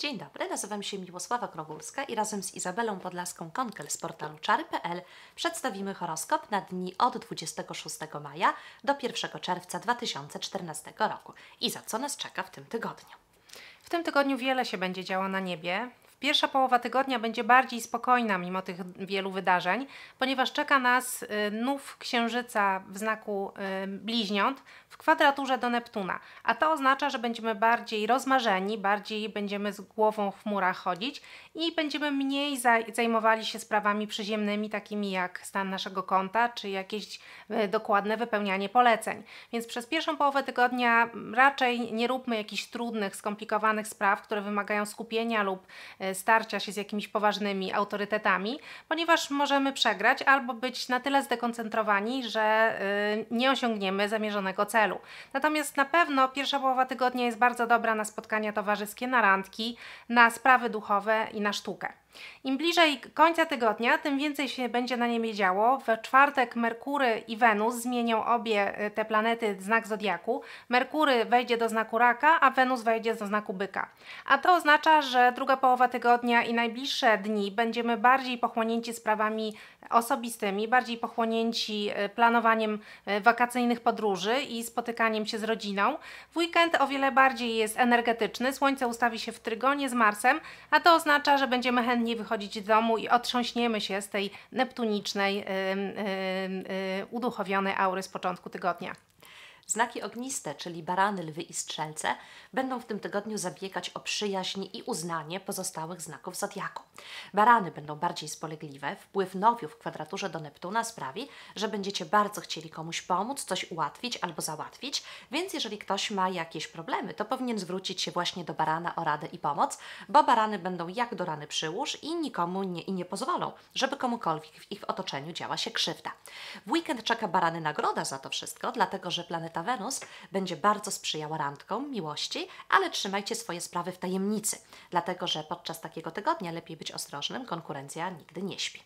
Dzień dobry, nazywam się Miłosława Krogulska i razem z Izabelą Podlaską-Konkel z portalu czary.pl przedstawimy horoskop na dni od 26 maja do 1 czerwca 2014 roku. I za co nas czeka w tym tygodniu? W tym tygodniu wiele się będzie działo na niebie. Pierwsza połowa tygodnia będzie bardziej spokojna mimo tych wielu wydarzeń, ponieważ czeka nas y, nów księżyca w znaku y, bliźniąt w kwadraturze do Neptuna, a to oznacza, że będziemy bardziej rozmarzeni, bardziej będziemy z głową w chmurach chodzić i będziemy mniej zajmowali się sprawami przyziemnymi, takimi jak stan naszego konta czy jakieś y, dokładne wypełnianie poleceń. Więc przez pierwszą połowę tygodnia raczej nie róbmy jakichś trudnych, skomplikowanych spraw, które wymagają skupienia lub starcia się z jakimiś poważnymi autorytetami, ponieważ możemy przegrać albo być na tyle zdekoncentrowani, że y, nie osiągniemy zamierzonego celu. Natomiast na pewno pierwsza połowa tygodnia jest bardzo dobra na spotkania towarzyskie, na randki, na sprawy duchowe i na sztukę. Im bliżej końca tygodnia, tym więcej się będzie na niebie działo. W czwartek Merkury i Wenus zmienią obie y, te planety znak zodiaku. Merkury wejdzie do znaku raka, a Wenus wejdzie do znaku byka. A to oznacza, że druga połowa tygodnia i najbliższe dni będziemy bardziej pochłonięci sprawami osobistymi, bardziej pochłonięci y, planowaniem y, wakacyjnych podróży i spotykaniem się z rodziną. W weekend o wiele bardziej jest energetyczny. Słońce ustawi się w trygonie z Marsem, a to oznacza, że będziemy chętnie codziennie wychodzić z domu i otrząśniemy się z tej neptunicznej, uduchowionej aury z początku tygodnia. Znaki ogniste, czyli barany, lwy i strzelce, będą w tym tygodniu zabiegać o przyjaźń i uznanie pozostałych znaków zodiaku. Barany będą bardziej spolegliwe, wpływ nowiu w kwadraturze do Neptuna sprawi, że będziecie bardzo chcieli komuś pomóc, coś ułatwić albo załatwić, więc jeżeli ktoś ma jakieś problemy, to powinien zwrócić się właśnie do barana o radę i pomoc, bo barany będą jak do rany przyłóż i nikomu nie, i nie pozwolą, żeby komukolwiek w ich otoczeniu działa się krzywda. W weekend czeka barany nagroda za to wszystko, dlatego że planeta planeta Wenus będzie bardzo sprzyjała randkom, miłości, ale trzymajcie swoje sprawy w tajemnicy, dlatego że podczas takiego tygodnia lepiej być ostrożnym, konkurencja nigdy nie śpi.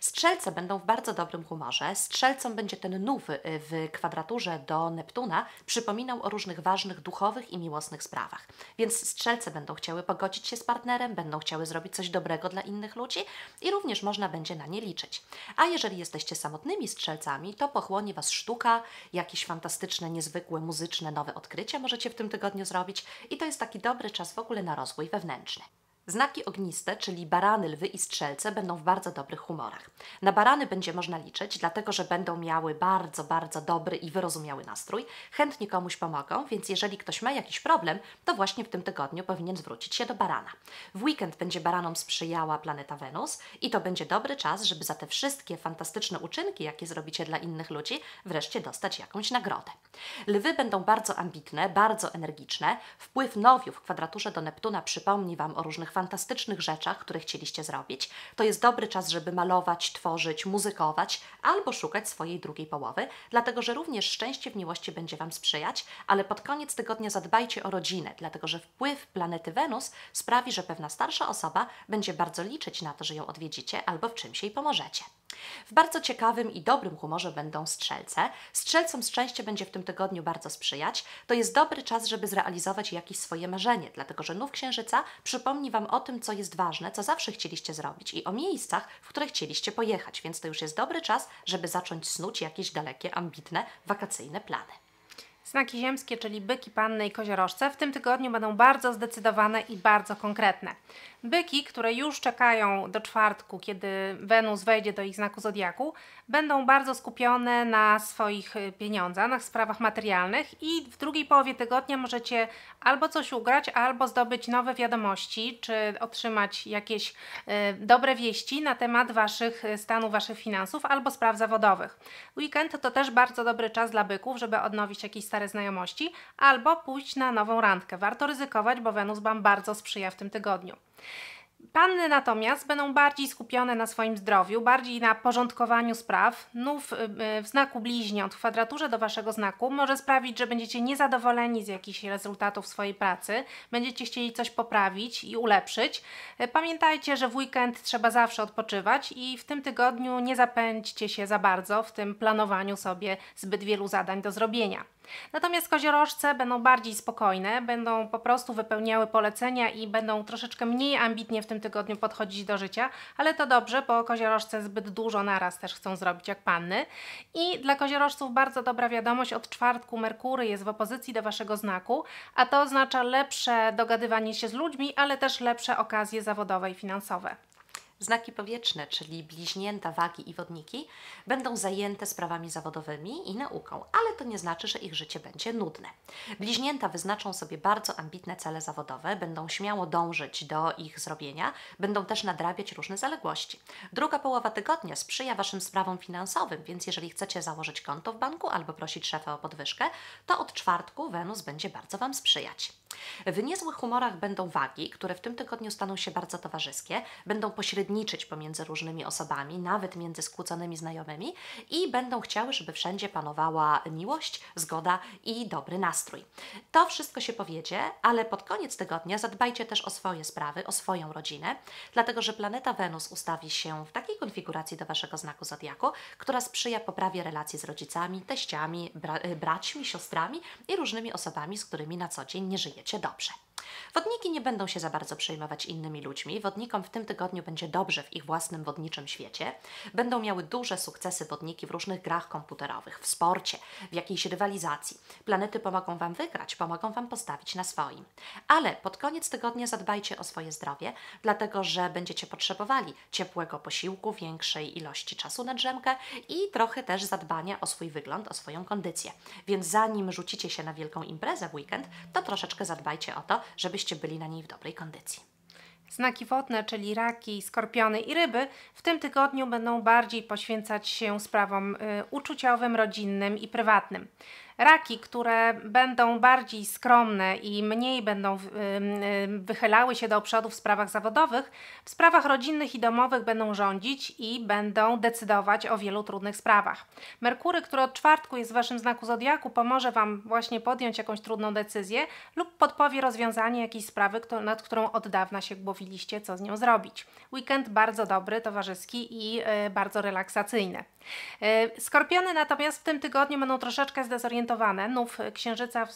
Strzelce będą w bardzo dobrym humorze. Strzelcom będzie ten nów y, w kwadraturze do Neptuna przypominał o różnych ważnych duchowych i miłosnych sprawach. Więc strzelce będą chciały pogodzić się z partnerem, będą chciały zrobić coś dobrego dla innych ludzi i również można będzie na nie liczyć. A jeżeli jesteście samotnymi strzelcami, to pochłonie Was sztuka, jakieś fantastyczne, niezwykłe, muzyczne, nowe odkrycia możecie w tym tygodniu zrobić i to jest taki dobry czas w ogóle na rozwój wewnętrzny. Znaki ogniste, czyli barany, lwy i strzelce, będą w bardzo dobrych humorach. Na barany będzie można liczyć, dlatego że będą miały bardzo, bardzo dobry i wyrozumiały nastrój, chętnie komuś pomogą, więc jeżeli ktoś ma jakiś problem, to właśnie w tym tygodniu powinien zwrócić się do barana. W weekend będzie baranom sprzyjała planeta Wenus i to będzie dobry czas, żeby za te wszystkie fantastyczne uczynki, jakie zrobicie dla innych ludzi, wreszcie dostać jakąś nagrodę. Lwy będą bardzo ambitne, bardzo energiczne. Wpływ nowiu w kwadraturze do Neptuna przypomni Wam o różnych fantastycznych rzeczach, które chcieliście zrobić. To jest dobry czas, żeby malować, tworzyć, muzykować albo szukać swojej drugiej połowy, dlatego że również szczęście w miłości będzie Wam sprzyjać, ale pod koniec tygodnia zadbajcie o rodzinę, dlatego że wpływ planety Wenus sprawi, że pewna starsza osoba będzie bardzo liczyć na to, że ją odwiedzicie albo w czymś jej pomożecie. W bardzo ciekawym i dobrym humorze będą strzelce. Strzelcom szczęście będzie w tym tygodniu bardzo sprzyjać. To jest dobry czas, żeby zrealizować jakieś swoje marzenie, dlatego że nów księżyca przypomni Wam o tym, co jest ważne, co zawsze chcieliście zrobić i o miejscach, w które chcieliście pojechać, więc to już jest dobry czas, żeby zacząć snuć jakieś dalekie, ambitne, wakacyjne plany. Znaki ziemskie, czyli byki, panny i koziorożce w tym tygodniu będą bardzo zdecydowane i bardzo konkretne. Byki, które już czekają do czwartku, kiedy Wenus wejdzie do ich znaku zodiaku, będą bardzo skupione na swoich y, pieniądzach, na sprawach materialnych i w drugiej połowie tygodnia możecie albo coś ugrać, albo zdobyć nowe wiadomości, czy otrzymać jakieś y, dobre wieści na temat waszych y, stanu, waszych finansów, albo spraw zawodowych. Weekend to też bardzo dobry czas dla byków, żeby odnowić jakieś stare znajomości, albo pójść na nową randkę. Warto ryzykować, bo Wenus Wam bardzo sprzyja w tym tygodniu. Panny natomiast będą bardziej skupione na swoim zdrowiu, bardziej na porządkowaniu spraw. Nów y, y, w znaku bliźniąt, w kwadraturze do Waszego znaku może sprawić, że będziecie niezadowoleni z jakichś rezultatów swojej pracy, będziecie chcieli coś poprawić i ulepszyć. Y, pamiętajcie, że w weekend trzeba zawsze odpoczywać i w tym tygodniu nie zapędźcie się za bardzo w tym planowaniu sobie zbyt wielu zadań do zrobienia. Natomiast koziorożce będą bardziej spokojne, będą po prostu wypełniały polecenia i będą troszeczkę mniej ambitnie w tym tygodniu podchodzić do życia, ale to dobrze, bo koziorożce zbyt dużo naraz też chcą zrobić jak panny. I dla koziorożców bardzo dobra wiadomość, od czwartku Merkury jest w opozycji do Waszego znaku, a to oznacza lepsze dogadywanie się z ludźmi, ale też lepsze okazje zawodowe i finansowe. Znaki powietrzne, czyli bliźnięta, wagi i wodniki, będą zajęte sprawami zawodowymi i nauką, ale to nie znaczy, że ich życie będzie nudne. Bliźnięta wyznaczą sobie bardzo ambitne cele zawodowe, będą śmiało dążyć do ich zrobienia, będą też nadrabiać różne zaległości. Druga połowa tygodnia sprzyja Waszym sprawom finansowym, więc jeżeli chcecie założyć konto w banku albo prosić szefa o podwyżkę, to od czwartku Wenus będzie bardzo Wam sprzyjać. W niezłych humorach będą wagi, które w tym tygodniu staną się bardzo towarzyskie, będą pośredniczyć pomiędzy różnymi osobami, nawet między skłóconymi znajomymi i będą chciały, żeby wszędzie panowała miłość, zgoda i dobry nastrój. To wszystko się powiedzie, ale pod koniec tygodnia zadbajcie też o swoje sprawy, o swoją rodzinę, dlatego że planeta Wenus ustawi się w takiej konfiguracji do Waszego znaku zodiaku, która sprzyja poprawie relacji z rodzicami, teściami, bra braćmi, siostrami i różnymi osobami, z którymi na co dzień nie żyjecie czujecie dobrze. Wodniki nie będą się za bardzo przejmować innymi ludźmi. Wodnikom w tym tygodniu będzie dobrze w ich własnym wodniczym świecie. Będą miały duże sukcesy wodniki w różnych grach komputerowych, w sporcie, w jakiejś rywalizacji. Planety pomogą Wam wygrać, pomogą Wam postawić na swoim. Ale pod koniec tygodnia zadbajcie o swoje zdrowie, dlatego że będziecie potrzebowali ciepłego posiłku, większej ilości czasu na drzemkę i trochę też zadbania o swój wygląd, o swoją kondycję. Więc zanim rzucicie się na wielką imprezę w weekend, to troszeczkę zadbajcie o to, żebyście byli na niej w dobrej kondycji. Znaki wodne, czyli raki, skorpiony i ryby, w tym tygodniu będą bardziej poświęcać się sprawom y, uczuciowym, rodzinnym i prywatnym. Raki, które będą bardziej skromne i mniej będą wychylały się do przodu w sprawach zawodowych, w sprawach rodzinnych i domowych będą rządzić i będą decydować o wielu trudnych sprawach. Merkury, który od czwartku jest w Waszym znaku zodiaku, pomoże Wam właśnie podjąć jakąś trudną decyzję lub podpowie rozwiązanie jakiejś sprawy, nad którą od dawna się głowiliście, co z nią zrobić. Weekend bardzo dobry, towarzyski i y, bardzo relaksacyjny. Y, skorpiony natomiast w tym tygodniu będą troszeczkę zdezorientowane zorientowane, nów księżyca w,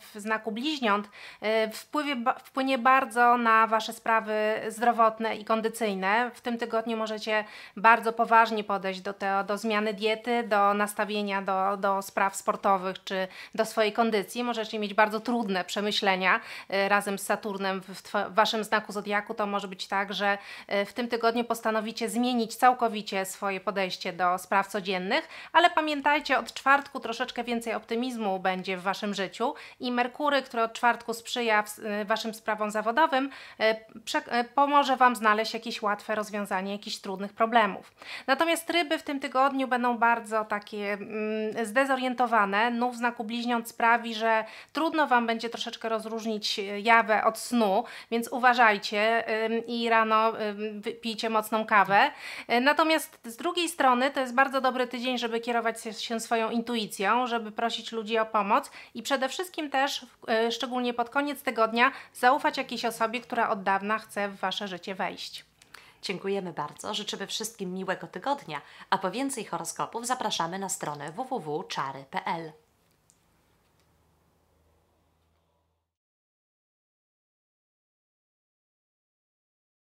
w znaku bliźniąt e, wpływie, wpłynie bardzo na Wasze sprawy zdrowotne i kondycyjne. W tym tygodniu możecie bardzo poważnie podejść do, te, do zmiany diety, do nastawienia do, do spraw sportowych czy do swojej kondycji. Możecie mieć bardzo trudne przemyślenia e, razem z Saturnem w, w Waszym znaku zodiaku. To może być tak, że e, w tym tygodniu postanowicie zmienić całkowicie swoje podejście do spraw codziennych, ale pamiętajcie, od czwartku troszeczkę więcej optymizmu będzie w Waszym życiu i Merkury, który od czwartku sprzyja y, Waszym sprawom zawodowym, y, y, pomoże Wam znaleźć jakieś łatwe rozwiązanie jakichś trudnych problemów. Natomiast ryby w tym tygodniu będą bardzo takie mm, zdezorientowane. Nów znaku bliźniąt sprawi, że trudno Wam będzie troszeczkę rozróżnić jawę od snu, więc uważajcie i rano pijcie mocną kawę. Natomiast z drugiej strony to jest bardzo dobry tydzień, żeby kierować się swoją intuicją, żeby prosić ludzi o pomoc i przede wszystkim też, e, szczególnie pod koniec tygodnia, zaufać jakiejś osobie, która od dawna chce w Wasze życie wejść. Dziękujemy bardzo, życzymy wszystkim miłego tygodnia, a po więcej horoskopów zapraszamy na stronę www.czary.pl.